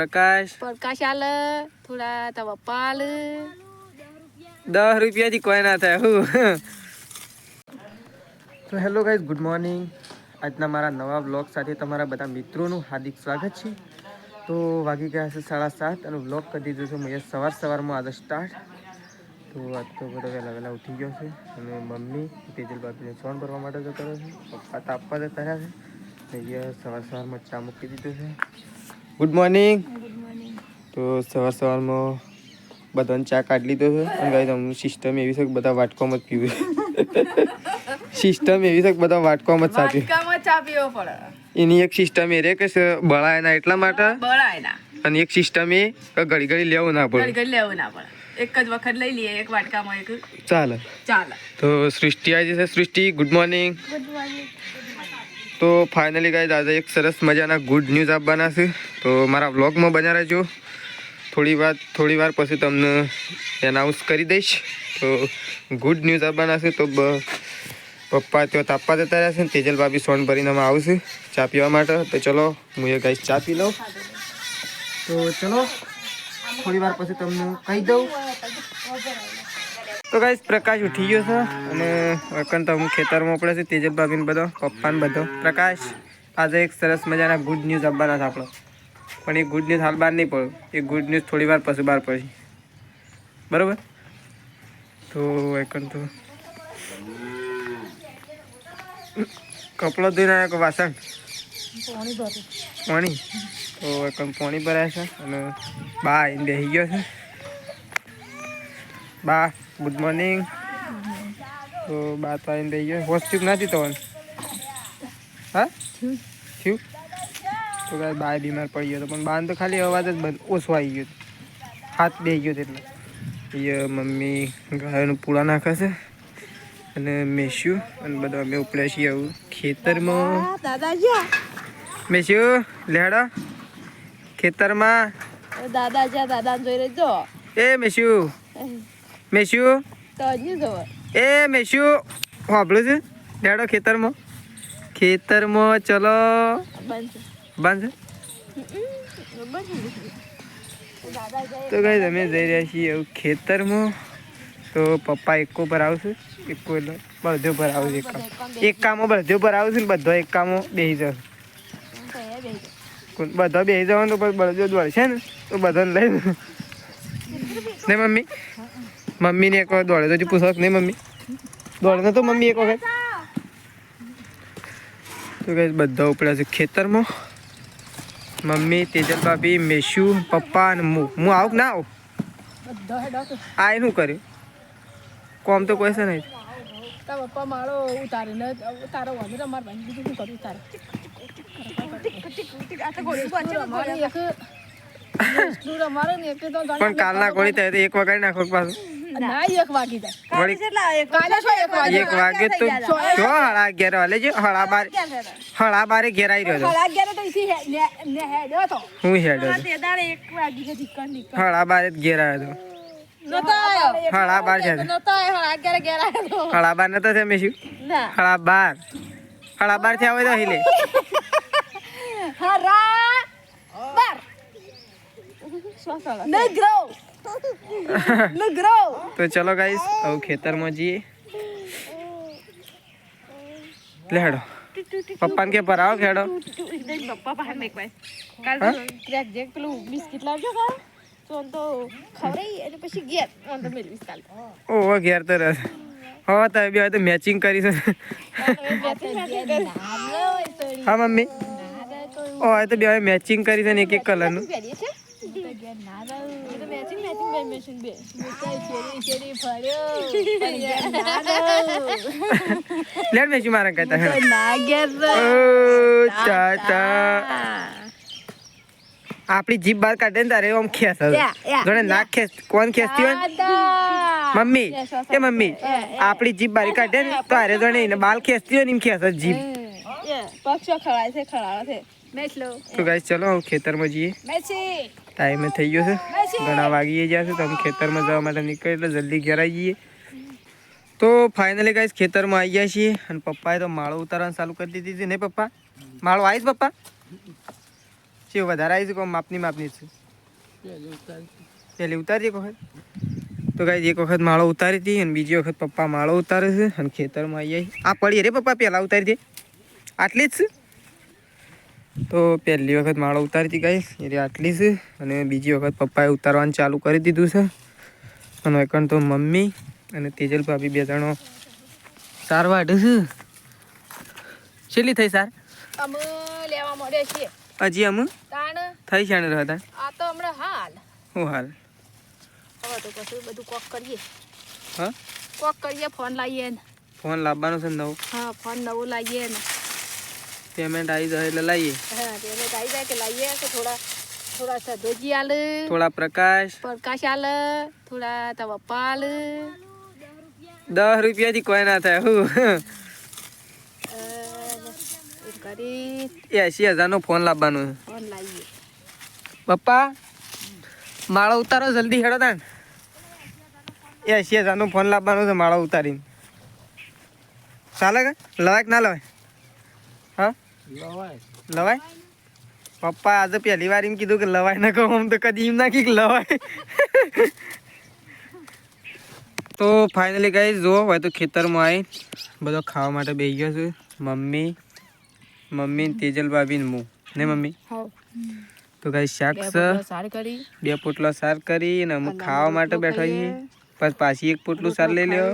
પ્રકાશ? પ્રકાશ આલ થોડા તા પપ્પા આલ દસ રૂપિયાથી કોઈ ના થાય હું. તો હેલો ગાઈઝ ગુડ મોર્નિંગ. આજના મારા નવા બ્લોગ સાથે તમારા બધા મિત્રોનું હાર્દિક સ્વાગત છે. તો વાગી ગયા છે સાડા સાત અને બ્લોગ કરી દીધો છે મેં સવાર સવારમાં આજે સ્ટાર્ટ તો આજ તો બધો વહેલા વહેલા ઉઠી ગયો છે. અને મમ્મી તેજલ બાપીને સોન ભરવા માટે જતો રહ્યો છે. પપ્પા તાપવા જતા રહ્યા છે. ને એ સવાર સવારમાં ચા મૂકી દીધો છે. ગુડ મોર્નિંગ તો સવાર સવારમાં બધાને ચા કાઢી લીધો છે. અને ગાઈ તમને સિસ્ટમ એવી છે કે બધા વાટકોમાં જ પીવે. સિસ્ટમ એવી છે કે બધા વાટકોમાં જ સાચી ચા પીવો એની એક સિસ્ટમ એ રે કે બળાય ના એટલા માટે. બળાય ના. અને એક સિસ્ટમ એ કે ઘડી ઘડી લેવું ના પડે. ઘડી લેવું ના પડે. એક જ વખત લઈ લઈએ એક વાટકામાં એક. ચાલે. ચાલે. તો સૃષ્ટિ આજે છે Srushti good morning good morning તો ફાઇનલી ગાઈઝ આજે એક સરસ મજાના ગુડ ન્યૂઝ આપવાના છે. તો મારા વ્લોગમાં બન્યા રહેજો. થોડી વાર થોડી વાર પછી તમને એનાઉન્સ કરી દઈશ. તો ગુડ ન્યૂઝ આપવાના છે તો પપ્પા ત્યાં તાપવા જતા રહ્યા છે તેજલ ભાભી સોન ભરીને અમે આવશે ચા પીવા માટે. તો ચલો, હું એ ગાઈઝ ચા પી લઉં. તો ચલો, થોડી વાર પછી તમને કહી દઉં. તો ગાઈઝ પ્રકાશ ઉઠી ગયો છે અને વકન તો હું ખેતરમાં પડે છે તેજલ ભાભીને બધો પપ્પાને બધો. પ્રકાશ આજે એક સરસ મજાના ગુડ ન્યૂઝ આપવાના છે આપણો. પણ એ ગુડ ન્યૂઝ હાલ બહાર નહીં પડ્યું. એ ગુડ ન્યૂઝ થોડી વાર પછી બહાર પડશે. બરાબર? તો એકન તો. કપડો ધોઈને આવ્યો વાસણ? પાણી તો એકન પાણી ભરાય છે અને બા બેસી ગયો છે. બા ગુડ મોર્નિંગ તો બા તો આવીને રહી ગયો. હોસ્ટ્યુબ નથી તો હા? થયું? તો કાંઈ બા બીમાર પડી ગયો હતો પણ બાન તો ખાલી અવાજ જ બંધ ઓછો આવી ગયો. હાથ બે ગયો એટલે. એ મમ્મી ગાયોનું પૂળા નાખે છે અને મેસ્યું અને બધા અમે ઉપડ્યા છીએ આવું ખેતરમાં. મેસ્યુ લેડો ખેતરમાં. દાદા જ્યાં દાદા જોઈ રહેજો એ મેસ્યું. જોવો એ મેશ્યુ હોબળું છે. દેડો ખેતરમાં. ખેતરમાં ચલો. બંધ તો કઈ તમે જઈ રહ્યા છીએ એવું ખેતરમાં. તો પપ્પા એકો પર આવશે. એકો એટલે બધો પર આવશે એક કામ. એક કામો બધો પર આવશે ને બધો એક કામો બેસી જશે. બધા બેસી જવાનું તો બધો જ વળશે ને? તો બધાને લઈ ને મમ્મી? મમ્મીને એક વખત દોડે તો પૂછો નહીં મમ્મી. દોડે તો મમ્મી એક વખત. તો કઈ બધા ઉપડ્યા છે ખેતરમાં. મમ્મી તેજલ ભાભી મેશુ, પપ્પા અને હું. હું આવું ના આવું? આ એનું કર્યું. કોમ તો કોઈ છે નહીં. પપ્પા મારો ઉતારીને તારો વાંધો અમાર ભાઈ બીજું શું કરું તારે રમાડે એક એટલું રમાડે ને એક તો ગણા પણ કાલના કોણી થાય એક વગાડી નાખો પાછું? ના. એક વાગી જાય. વળી કાલે શું એક વાગી એક વાગે તો જો હળા અગિયાર વાલે જો હળા બાર હળા બારે ઘેરાઈ રહ્યો તો ઇસી ને ને હેડ્યો તો. હું હેડ તે દાડે એક વાગી ગઈ દીકન દીકન હળા બારે ઘેરાયો તો હળા બાર છે નતો આયો અગિયાર ઘેર હળા બાર નતો છે મેશું ના. હળા બાર. હળા બારથી આવે તો हिले હરા બાર. નગરો નગરો તો ચલો ગાઈસ હવે ખેતરમાં જઈએ. લેડો. હેડો પપ્પાને કે પર આવો ખેડો. પપ્પા પાસે મેક કાલ ક્રેક જેક પેલું બિસ્કિટ લાવજો કાલ. તો તો ખવડાવી અને પછી ઘેર આમ તો મેળવીશ કાલ. ઓહો ઘેર તો રસ હો તો બે હવે તો મેચિંગ કરી છે હા મમ્મી. ઓ હવે તો બે મેચિંગ કરી છે? ને એક એક કલરનું લેડ મેચિંગ મારા કહેતા હેડો ઓ ચાચા આપણી જીભ બહાર કાઢે ને તારે આમ ખેસ જોડે નાક ખેસ કોણ ખેસતી હોય ને? મમ્મી. એ મમ્મી. આપણી જીભ બહાર કાઢે ને તારે જોડે બાલ ખેસતી હોય ને એમ ખેસ જીભ. પક્ષો ખવાય છે? ખળાળો છે. તો ગાઈસ ચલો હવે ખેતરમાં જઈએ. ટાઈમે થઈ ગયો છે. ઘણા વાગી ગયા છે તો અમે ખેતરમાં જવા માટે નીકળી એટલે જલ્દી ઘેર આવી જઈએ. તો ફાઇનલી ગાઈસ ખેતરમાં આવી ગયા છીએ અને પપ્પાએ તો માળો ઉતારવાનું ચાલુ કરી દીધી હતી નહીં પપ્પા? માળો આવીશ પપ્પા? છે વધારે આવીશ કહો માપની માપની જ છે? પહેલી ઉતારી કહો વખત? તો ગાઈ એક વખત માળો ઉતારી હતી અને બીજી વખત પપ્પા માળો ઉતારે છે અને ખેતરમાં આવી આવી આ પડી રે પપ્પા પહેલાં ઉતારી દે. આટલી જ છે? તો પહેલી વખત માળો ઉતારી હતી ગાઈસ એટલે આટલી છે. અને બીજી વખત પપ્પાએ ઉતારવાનું ચાલુ કરી દીધું છે. અને એકણ તો મમ્મી અને તેજલ ભાભી બે જણો સાર વાઢે છે. છેલ્લી થઈ સાર? અમે લેવા મળે છે હજી અમે? થઈ છે ને હતા આ તો હમણાં હાલ. હું હાલ. હવે તો કશું બધું કોક કરીએ. હા? કોક કરીએ ફોન લાવીએ ને ફોન લાવવાનો છે નવો? હા ફોન નવું લાવીએ ને પેમેન્ટ આવી જાય એટલે લાવીએ હા તેને આવી જાય કે લાવીએ કે થોડા થોડા સદોજી આલ થોડા પ્રકાશ. પ્રકાશ આલ થોડા તા પપ્પા આલ દસ રૂપિયાથી કોઈ ના થાય હું. કરી. એસી હજારનો ફોન લાવવાનો ફોન લાવીએ. પપ્પા માળો ઉતારો જલ્દી હેડો તાણ. એસી હજારનો ફોન લાવવાનો છે માળો ઉતારીને. ચાલે કે? લવાય કે ના લવાય? લવાય? પપ્પા આજે પહેલી વાર એમ કીધું કે લવાય ના કહું આમ તો કદી એમ નાખી કે લવાય. તો ફાઇનલી ગઈ જો હોય તો ખેતરમાં આવી બધો ખાવા માટે બેસી ગયો છું. મમ્મી મમ્મી ને તેજલ ભાભી ને હું. ને મમ્મી? તો કઈ શાક બે પોટલા સાર કરી. અને પોટલો સાર કરી ને અમે અને ખાવા માટે બેઠા છીએ. પછી પાછી એક પોટલું સાર લઈ લ્યો.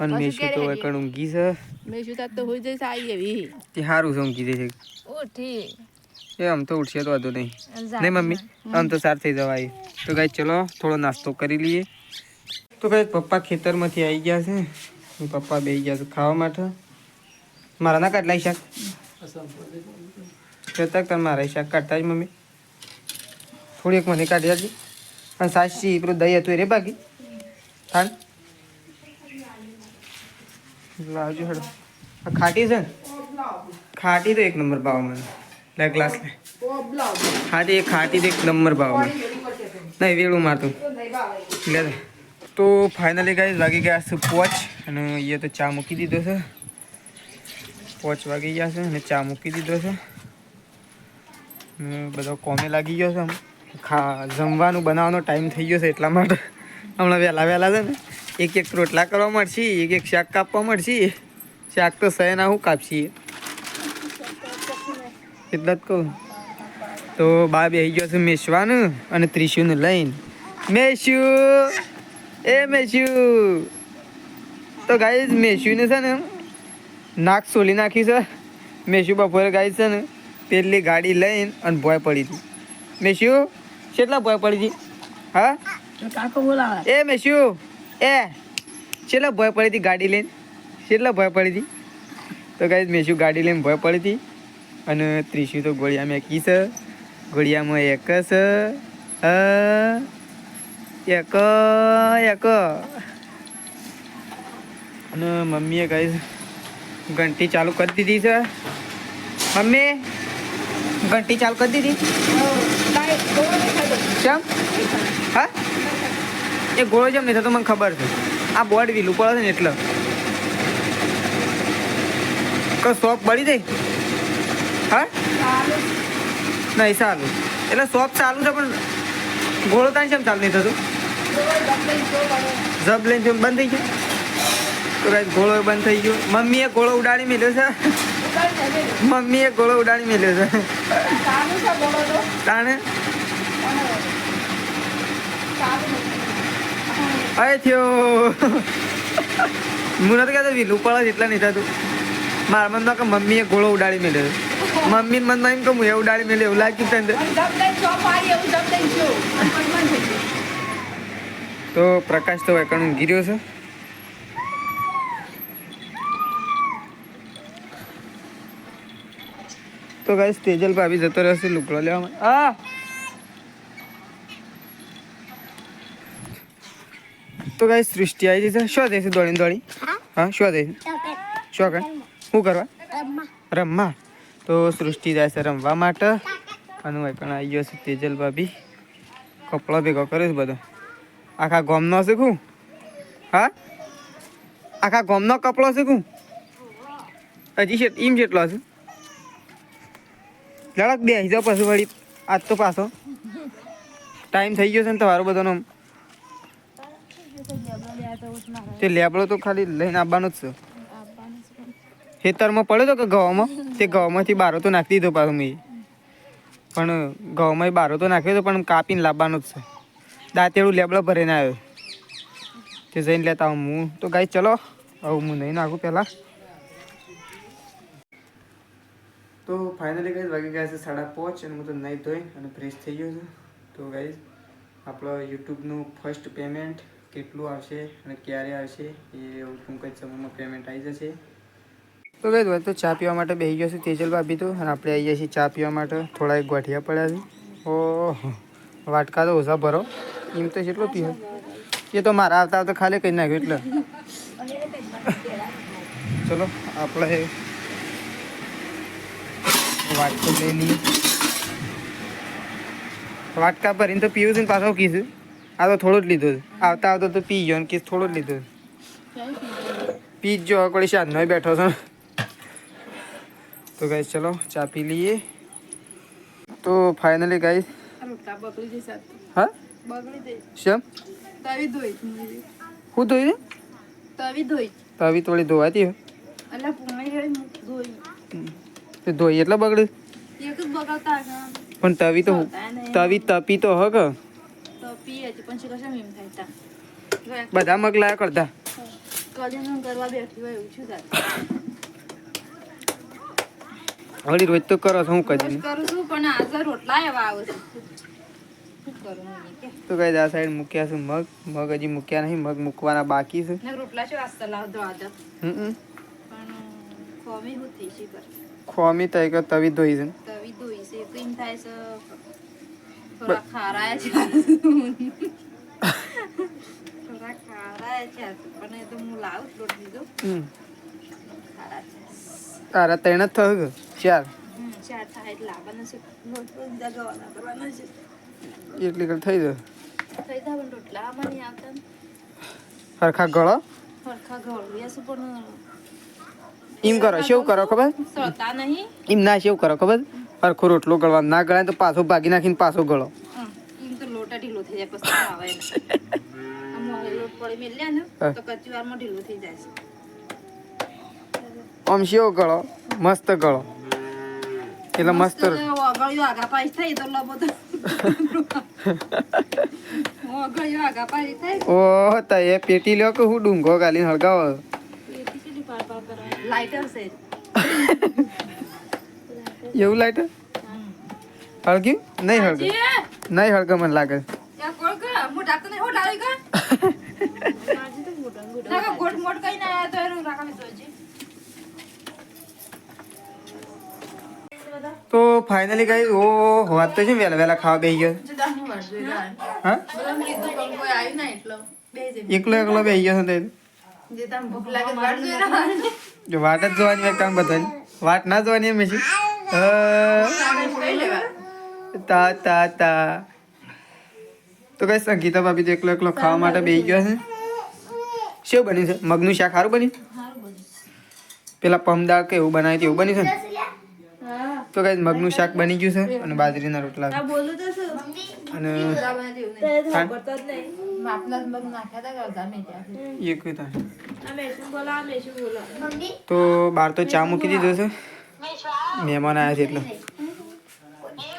અને તો ઊંઘી છે. મેં શું તો હોઈ જઈશ આવી એવી તે સારું છે ઊંઘી એ આમ તો ઉઠશે તો વાંધો નહીં. નહીં મમ્મી આમ તો સાર થઈ જવાય. તો કાંઈ ચલો થોડો નાસ્તો કરી લઈએ. તો કઈ પપ્પા ખેતરમાંથી આવી ગયા છે. પપ્પા બેસી ગયા છે ખાવા માટે. મારા ના કાટલાય શાક? કહેતા તમે મારા શાક કાઢતા જ મમ્મી. થોડી એક મને કાઢી આપજે અને સાચી પેલું દહીં હતું એ રે બાકી હા લાવજો હેડો. ખાટી છે ને? ખાટી તો એક નંબર ભાવ મને. લે ગ્લાસ લે. ખાટી એક ખાટી તો એક નંબર ભાવ મને. નહીં વેળું મારતું. લે તો ફાઇનલી ગાઈઝ વાગી ગયા છે પોચ. અને એ તો ચા મૂકી દીધો છે. પોચ વાગી ગયા છે અને ચા મૂકી દીધો છે. બધો કોમે લાગી ગયો છે આમ. ખા, જમવાનું બનાવવાનો ટાઈમ થઈ ગયો છે એટલા માટે. હમણાં વહેલા વહેલા છે ને, એક એક રોટલા કરવા મળશે, એક એક શાક કાપવા મળશે. શાક તો સહેના હું કાપશીએ એટલે જ કહું. તો બા બેસી ગયો છે મેશવાનું અને ત્રિશુને લઈને. મેસુ! એ મેસુ! તો ગાઈ મેસુને છે ને, નાક સોલી નાખી છે. મેશુ બપોરે ગાઈ છે ને પેલી ગાડી લઈને અને ભોય પડી હતી. મેશુ કેટલા ભય પડી હતી? હા? કાકો બોલાવે. એ મેશુ એ કેટલા ભય પડી હતી ગાડી લઈને? કેટલા ભય પડી હતી? તો ગાઈ મેશુ ગાડી લઈને ભય પડી હતી અને ત્રીસું તો ગોળિયામાં એકી છે ગોળિયામાં એક છે એક એક. અને મમ્મીએ ગાઈ ઘંટી ચાલુ કરી દીધી છે. મમ્મી ઘંટી ચાલુ કરી દીધી? કેમ હા? એ ગોળો જેમ નહીં થતો, મને ખબર છે. આ બોર્ડ વીલું પડે છે ને એટલે. કોઈ શોપ બળી જાય? હા? નહીં સારું એટલે શોપ ચાલુ છે, પણ ગોળો તાણ કેમ ચાલુ નહીં થતું? જબ લઈને જેમ બંધ થઈ ગયો? તો કાંઈ ગોળો બંધ થઈ ગયો. મમ્મીએ ગોળો ઉડાડી મેલ્યો છે. મમ્મીએ ગોળો ઉડાડી મેલ્યો છે. તાણે? અરે થયો. હું નથી કહેતો વીલું પડે એટલા નહીં થતું મારા મનમાં કે મમ્મીએ ગોળો ઉડાડી મેલ્યો છે મમ્મી મનમાં એમ કે હું એ ઉડાડી મેલ્યો એવું લાગ્યું તને. તો પ્રકાશ તો એકણું ગીર્યો છે. તો ગાઈસ તેજલ ભાભી જતો રહેશે લુકડો લેવા માટે. આ! તો કઈ સૃષ્ટિ આવી જશે શું જઈશે દોડીને દોડી? હા? શું જઈશે શું કરે? શું કરવા? રમવા. તો સૃષ્ટિ જાય છે રમવા માટે. અને હું એકણ આવી ગયો છે તેજલ ભાભી. કપડો ભેગો કર્યો છે બધો. આખા ગોમનો શીખું? હા? આખા ગોમનો કપડો શીખું? હજી છે એમ જેટલો છે. લડક બે જાઓ પછી વળી આજ તો પાછો. ટાઈમ થઈ ગયો છે ને તમારો બધાનો. તે લેબડો તો ખાલી લઈને આવવાનો જ છે. ખેતરમાં પડ્યો તો કે ઘઉંમાં તે ઘઉંમાંથી બારો તો નાખી દીધો પાછો મેં. પણ ઘઉંમાં બારો તો નાખ્યો તો પણ કાપીને લાવવાનો જ છે. દાંતેડું લેબડો ભરીને આવ્યો. તે જઈને લેતા આવું હું. તો ગાઈ ચલો, હવે હું નહીં નાખું પહેલાં. તો ફાઇનલી ગાઈઝ વાગી ગયા છે સાડા પાંચ અને હું તો નહીં ધોઈ અને ફ્રેશ થઈ ગયો છું. તો ગાઈઝ આપણો યુટ્યુબનું ફર્સ્ટ પેમેન્ટ કેટલું આવશે અને ક્યારે આવશે એ ટૂંક જ સમયમાં પેમેન્ટ આવી જશે? તો ગાઈઝ હવે તો ચા પીવા માટે બેસી ગયો છું તેજલ ભાભી તો, અને આપણે આવી છીએ ચા પીવા માટે. થોડા એક ગોઠિયા પડ્યા છે. ઓહો, વાટકા તો ઓછા ભરો. એમ તો જેટલો પીવો? એ તો મારા આવતા આવતા ખાલી કહી નાખ્યું એટલે. ચલો, આપણે વાટકો લઈ લઈએ વાટકા ભરીને તો પીવું છે ને પાછો કીધું. આ તો થોડું જ લીધું આવતા આવતા તો પી ગયો ને થોડું થોડો જ લીધો પી જ જો કોઈ નહીં બેઠો છો. તો ગાઈસ ચલો ચા પી લઈએ. તો ફાઇનલી ગાઈસ રોટલા બગડી જશે હા? શેમ? તવી ધોઈ હું ધોઈ તવી ધોઈ તવી થોડી ધોવાતી હોય. ધોઈ એટલે બગડે? એક જ બગાવતા હતા પણ તવી તો તવી તપી તો હ કે તો પીએ છે પણ કશા એમ થાય તા. બધા મગલા કરતા? કલિંગન કરવા બેઠી હોય એવું થાય હળી રોજ તો કરો છો હું કદી કરું છું પણ આજે રોટલા એવા આવે છે. તો કઈ આ સાઈડ મૂક્યા છે મગ. મગ હજી મૂક્યા નહીં મગ મૂકવાના બાકી છે. રોટલા છે વાસ્તા લાવતો આદત હમ હમ. ખોમી હું થઈ છે ખોમી તઈ કે તવી ધોઈ છે તવી ધોઈ છે કઈ થાય છે થોડા ખારાય છે થોડા ખારાય છે પણ એ તો હું લાવું લોટ દીધો ખારા છે. તારા ત્રણ જ થયું ચાર? ચાર થાય એટલે લાવવાના છે. લોટ તો કરવાના છે. એટલી કર થઈ જાય. થઈ જાય પણ રોટલા આમાં નહીં આવતા હરખા ગળો? હરખા પણ એમ કરો શું કરો ખબર? સળતા નહીં. એમ ના શું કરો ખબર? હરખો રોટલો ગળવા. ના ગળાય તો પાછો ભાગી નાખીને પાછો ગળો. આમ ગળો મસ્ત ગળો. એટલે મસ્ત ઓ તો એ પેટી લ્યો કે હું ડુંગો ગાલીને હળગાવો. લાઇટર છે. એવું લાગે? હળગ્યું? નહીં હળગે નહીં હળગે મને લાગે. તો ફાઈનલી ફાઇનલી ગઈ ઓ વાત તો છે વહેલા વહેલા ખાવા બેસી ગયો. બે એકલો એકલો બેસી ગયો છે જે વાટ જ જોવાની એક કામ બધાની. વાટ ના જોવાની એમ છે તા તા તા. તો કઈ સંગીતા ભાભી તો એકલો એકલો ખાવા માટે બેસી ગયો છે શું બન્યું છે? મગનું શાક સારું બન્યું? પેલા પમદાળ કે એવું બનાવ્યું હતું એવું બન્યું છે ને? તો કઈ મગનું શાક બની ગયું છે? અને બાજરીના રોટલા. આ બોલું તો શું? અને તો જ નહીં. માપના મગ નાખ્યા હતા કે અડધા મેટ્યા એ કઈ થાય અમે શું બોલા અમે શું બોલા. તો બહાર તો ચા મૂકી દીધો છે. મહેમાન આવ્યા છે એટલે.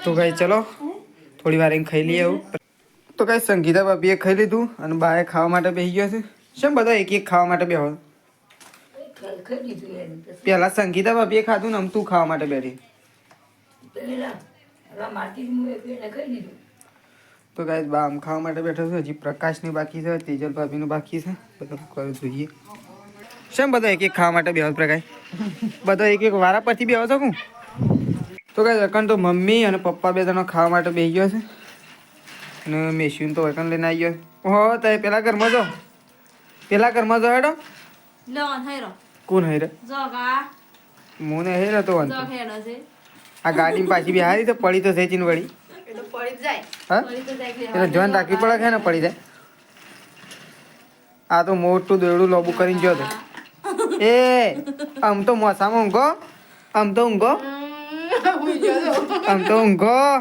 તો કઈ ચલો થોડી વાર એમ ખાઈ લઈએ આવું તો કઈ સંગીતા બાપીએ ખાઈ લીધું અને બાએ ખાવા માટે બેસી ગયો છે. શેમ બધા એક એક ખાવા માટે બેહો? પેલા સંગીતા બાપીએ ખાધું ને આમ તું ખાવા માટે બેઠી. તો ગાઈસ બા આમ ખાવા માટે બેઠો છે હજી પ્રકાશની બાકી છે તેજલ ભાભીનું બાકી છે. બધું કરું જોઈએ. શેમ બધા એક એક ખાવા માટે બેહો પ્રકાય બધા એક એક વારા પરથી બેહો છો હું તો ગાઈસ અકન તો મમ્મી અને પપ્પા બે જણા ખાવા માટે બેહી ગયો છે. અને મેસ્યુન તો અકન લઈને આવી ગયો હો તો પેલા ઘરમાં જો પેલા ઘરમાં જો હેડો? કોણ હેરે? મોને હેરે તો આ ગાડી પાછી બિહારી તો પડી તો સેચીન વળી. એ તો પડી જ જાય. હા? પડી તો એટલે ધ્યાન રાખવી પડે છે ને પડી જાય? આ તો મોટું દોરડું લોબુ કરીને ગયો તો એ આમ તો મોસામાં ઊંઘો. આમ તો ઊંઘો. આમ તો ઊંઘો.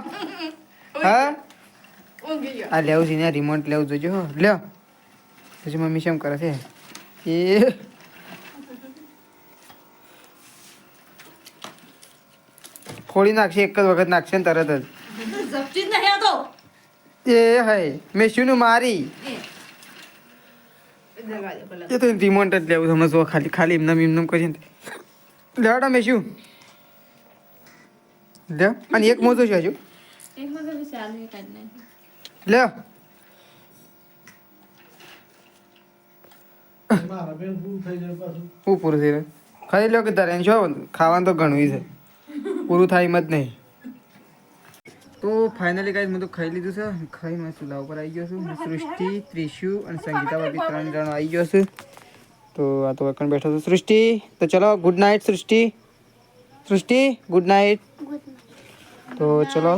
હા? આ લેવું છે ને રિમોટ લેવું જોજો લ્યો. પછી મમ્મી શેમ કરે છે? એ. ખોડી નાખશે એક જ વખત નાખશે ને તરત જ. એ હે મેં શું મારી? એ તો રિમોટ જ લેવું તમે જો ખાલી ખાલી એમને એમને કરીને લેવાડા મેં શું? લે અને એક મોજો છે હજુ. લે. પૂરું થઈ જાય પાછું. હું પૂરું થઈ રહ્યું ખાઈ લો કે તારે? શું ખાવાનું તો ઘણું છે. પૂરું થાય એમ જ નહીં. તો ફાઇનલી ગાઈઝ હું તો ખાઈ લીધું છે. ખાઈ મેં ચૂલા ઉપર આવી ગયો છું. હું સૃષ્ટિ ત્રિશુ અને સંગીતા ભાભી ત્રણ જણ આવી ગયો છું. તો આ તો વકણ બેઠો છું. સૃષ્ટિ તો ચલો ગુડ નાઇટ સૃષ્ટિ. સૃષ્ટિ ગુડ નાઇટ તો ચલો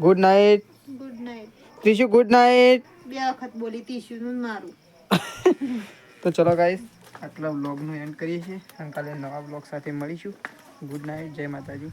good night good night Trishu good night બે વખત બોલી ત્રિશુનું મારું. તો ચલો ગાઈઝ આટલા વ્લોગનું એન્ડ કરીએ છીએ. અને કાલે નવા વ્લોગ સાથે મળીશું. ગુડ નાઇટ જય માતાજી.